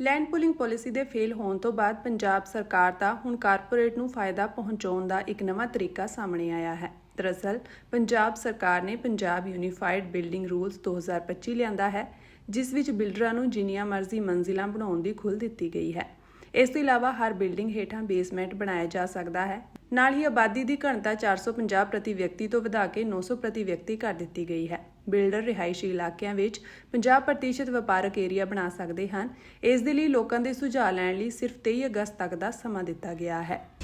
Land pulling policy ਦੇ fail ਹੋਣ ਤੋਂ ਬਾਅਦ ਪੰਜਾਬ ਸਰਕਾਰ ਦਾ ਹੁਣ ਕਾਰਪੋਰੇਟ ਨੂੰ ਫਾਇਦਾ ਪਹੁੰਚਾਉਣ ਦਾ ਇੱਕ ਨਵਾਂ ਤਰੀਕਾ ਸਾਹਮਣੇ ਆਇਆ ਹੈ। ਦਰਅਸਲ, ਪੰਜਾਬ ਸਰਕਾਰ ਨੇ ਪੰਜਾਬ ਯੂਨੀਫਾਈਡ ਬਿਲਡਿੰਗ ਰੂਲਸ 2025 ਲਿਆਂਦਾ ਹੈ, ਜਿਸ ਵਿੱਚ ਬਿਲਡਰਾਂ ਨੂੰ ਜਿੰਨੀਆਂ ਮਰਜ਼ੀ ਮੰਜ਼ਿਲਾਂ ਬਣਾਉਣ ਦੀ ਖੁੱਲ੍ਹ ਦਿੱਤੀ ਗਈ ਹੈ। ਇਸ ਤੋਂ ਇਲਾਵਾ ਹਰ ਬਿਲਡਿੰਗ ਹੇਠਾਂ ਬੇਸਮੈਂਟ ਬਣਾਇਆ ਜਾ ਸਕਦਾ ਹੈ। ਨਾਲ ਹੀ ਆਬਾਦੀ ਦੀ ਘਣਤਾ 450 ਪ੍ਰਤੀ ਵਿਅਕਤੀ ਤੋਂ ਵਧਾ ਕੇ 900 ਪ੍ਰਤੀ ਵਿਅਕਤੀ ਕਰ ਦਿੱਤੀ ਗਈ ਹੈ। ਬਿਲਡਰ ਰਿਹਾਇਸ਼ੀ ਇਲਾਕਿਆਂ ਵਿੱਚ 50% ਵਪਾਰਕ ਏਰੀਆ ਬਣਾ ਸਕਦੇ ਹਨ। ਇਸ ਦੇ ਲਈ ਲੋਕਾਂ ਦੇ ਸੁਝਾਅ ਲੈਣ ਲਈ ਸਿਰਫ 23 ਅਗਸਤ ਤੱਕ ਦਾ ਸਮਾਂ ਦਿੱਤਾ ਗਿਆ ਹੈ।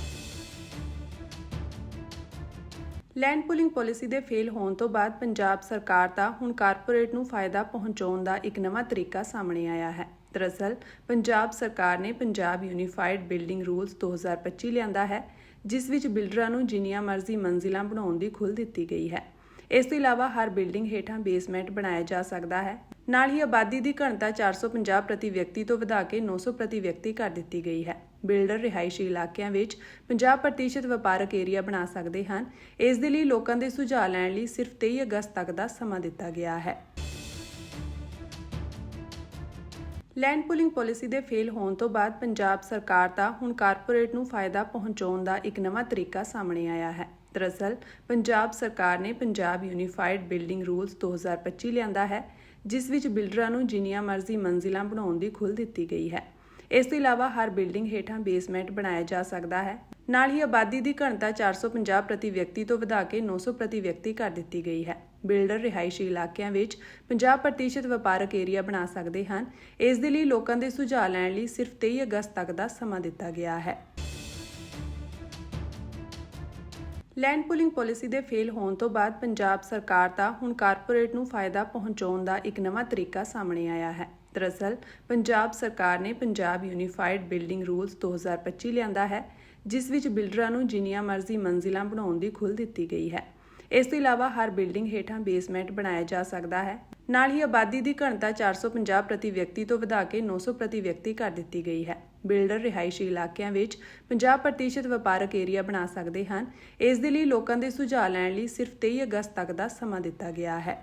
ਲੈਂਡ ਪੁਲਿੰਗ ਪਾਲਿਸੀ ਦੇ ਫੇਲ ਹੋਣ ਤੋਂ ਬਾਅਦ ਪੰਜਾਬ ਸਰਕਾਰ ਦਾ ਹੁਣ ਕਾਰਪੋਰੇਟ ਨੂੰ ਫਾਇਦਾ ਪਹੁੰਚਾਉਣ ਦਾ ਇੱਕ ਨਵਾਂ ਤਰੀਕਾ ਸਾਹਮਣੇ ਆਇਆ ਹੈ। ਦਰਅਸਲ, ਪੰਜਾਬ ਸਰਕਾਰ ਨੇ ਪੰਜਾਬ ਯੂਨੀਫਾਈਡ ਬਿਲਡਿੰਗ ਰੂਲਸ 2025 ਲਿਆਂਦਾ ਹੈ, ਜਿਸ ਵਿੱਚ ਬਿਲਡਰਾਂ ਨੂੰ ਜਿੰਨੀਆਂ ਮਰਜ਼ੀ ਮੰਜ਼ਿਲਾਂ ਬਣਾਉਣ ਦੀ ਖੁੱਲ੍ਹ ਦਿੱਤੀ ਗਈ ਹੈ। ਇਸ ਤੋਂ ਇਲਾਵਾ ਹਰ ਬਿਲਡਿੰਗ ਹੇਠਾਂ ਬੇਸਮੈਂਟ ਬਣਾਇਆ ਜਾ ਸਕਦਾ ਹੈ। ਨਾਲ ਹੀ ਆਬਾਦੀ ਦੀ ਘਣਤਾ 450 ਪ੍ਰਤੀ ਵਿਅਕਤੀ ਤੋਂ ਵਧਾ ਕੇ 900 ਪ੍ਰਤੀ ਵਿਅਕਤੀ ਕਰ ਦਿੱਤੀ ਗਈ ਹੈ। ਬਿਲਡਰ ਰਿਹਾਇਸ਼ੀ ਇਲਾਕਿਆਂ ਵਿੱਚ 50% ਵਪਾਰਕ ਏਰੀਆ ਬਣਾ ਸਕਦੇ ਹਨ। ਇਸ ਦੇ ਲਈ ਲੋਕਾਂ ਦੇ ਸੁਝਾਅ ਲੈਣ ਲਈ ਸਿਰਫ 23 ਅਗਸਤ ਤੱਕ ਦਾ ਸਮਾਂ ਦਿੱਤਾ ਗਿਆ ਹੈ। ਲੈਂਡ ਪੁਲਿੰਗ ਪਾਲਿਸੀ ਦੇ ਫੇਲ ਹੋਣ ਤੋਂ ਬਾਅਦ ਪੰਜਾਬ ਸਰਕਾਰ ਦਾ ਹੁਣ ਕਾਰਪੋਰੇਟ ਨੂੰ ਫਾਇਦਾ ਪਹੁੰਚਾਉਣ ਦਾ ਇੱਕ ਨਵਾਂ ਤਰੀਕਾ ਸਾਹਮਣੇ ਆਇਆ ਹੈ। ਦਰਅਸਲ, ਪੰਜਾਬ ਸਰਕਾਰ ਨੇ ਪੰਜਾਬ ਯੂਨੀਫਾਈਡ ਬਿਲਡਿੰਗ ਰੂਲਸ 2025 ਲਿਆਂਦਾ ਹੈ, ਜਿਸ ਵਿੱਚ ਬਿਲਡਰਾਂ ਨੂੰ ਜਿੰਨੀਆਂ ਮਰਜ਼ੀ ਮੰਜ਼ਿਲਾਂ ਬਣਾਉਣ ਦੀ ਖੁੱਲ੍ਹ ਦਿੱਤੀ ਗਈ ਹੈ। ਇਸ ਤੋਂ ਇਲਾਵਾ ਹਰ ਬਿਲਡਿੰਗ ਹੇਠਾਂ ਬੇਸਮੈਂਟ ਬਣਾਇਆ ਜਾ ਸਕਦਾ ਹੈ। ਨਾਲ ਹੀ ਆਬਾਦੀ ਦੀ ਘਣਤਾ 450 ਪ੍ਰਤੀ ਵਿਅਕਤੀ ਤੋਂ ਵਧਾ ਕੇ 900 ਪ੍ਰਤੀ ਵਿਅਕਤੀ ਕਰ ਦਿੱਤੀ ਗਈ ਹੈ। ਬਿਲਡਰ ਰਿਹਾਇਸ਼ੀ ਇਲਾਕਿਆਂ ਵਿੱਚ 50% ਵਪਾਰਕ ਏਰੀਆ ਬਣਾ ਸਕਦੇ ਹਨ। ਇਸ ਦੇ ਲਈ ਲੋਕਾਂ ਦੇ ਸੁਝਾਅ ਲੈਣ ਲਈ ਸਿਰਫ 23 ਅਗਸਤ ਤੱਕ ਦਾ ਸਮਾਂ ਦਿੱਤਾ ਗਿਆ ਹੈ। ਲੈਂਡ ਪੁਲਿੰਗ ਪਾਲਿਸੀ ਦੇ ਫੇਲ ਹੋਣ ਤੋਂ ਬਾਅਦ ਪੰਜਾਬ ਸਰਕਾਰ ਦਾ ਹੁਣ ਕਾਰਪੋਰੇਟ ਨੂੰ ਫਾਇਦਾ ਪਹੁੰਚਾਉਣ ਦਾ ਇੱਕ ਨਵਾਂ ਤਰੀਕਾ ਸਾਹਮਣੇ ਆਇਆ ਹੈ। ਦਰਅਸਲ ਪੰਜਾਬ ਸਰਕਾਰ ਨੇ ਪੰਜਾਬ ਯੂਨੀਫਾਈਡ ਬਿਲਡਿੰਗ ਰੂਲਸ 2025 ਲਿਆਂਦਾ ਹੈ, ਜਿਸ ਵਿੱਚ ਬਿਲਡਰਾਂ ਨੂੰ ਜਿੰਨੀਆਂ ਮਰਜ਼ੀ ਮੰਜ਼ਿਲਾਂ ਬਣਾਉਣ ਦੀ ਖੁੱਲ੍ਹ ਦਿੱਤੀ ਗਈ ਹੈ। ਇਸ ਤੋਂ ਇਲਾਵਾ ਹਰ ਬਿਲਡਿੰਗ ਹੇਠਾਂ ਬੇਸਮੈਂਟ ਬਣਾਇਆ ਜਾ ਸਕਦਾ ਹੈ। ਨਾਲ ਹੀ ਆਬਾਦੀ ਦੀ ਘਣਤਾ 450 ਪ੍ਰਤੀ ਵਿਅਕਤੀ ਤੋਂ ਵਧਾ ਕੇ 900 ਪ੍ਰਤੀ ਵਿਅਕਤੀ ਕਰ ਦਿੱਤੀ ਗਈ ਹੈ। ਬਿਲਡਰ ਰਿਹਾਇਸ਼ੀ ਇਲਾਕਿਆਂ ਵਿੱਚ 50% ਵਪਾਰਕ ਏਰੀਆ ਬਣਾ ਸਕਦੇ ਹਨ। ਇਸ ਦੇ ਲਈ ਲੋਕਾਂ ਦੇ ਸੁਝਾਅ ਲੈਣ ਲਈ ਸਿਰਫ 23 ਅਗਸਤ ਤੱਕ ਦਾ ਸਮਾਂ ਦਿੱਤਾ ਗਿਆ ਹੈ।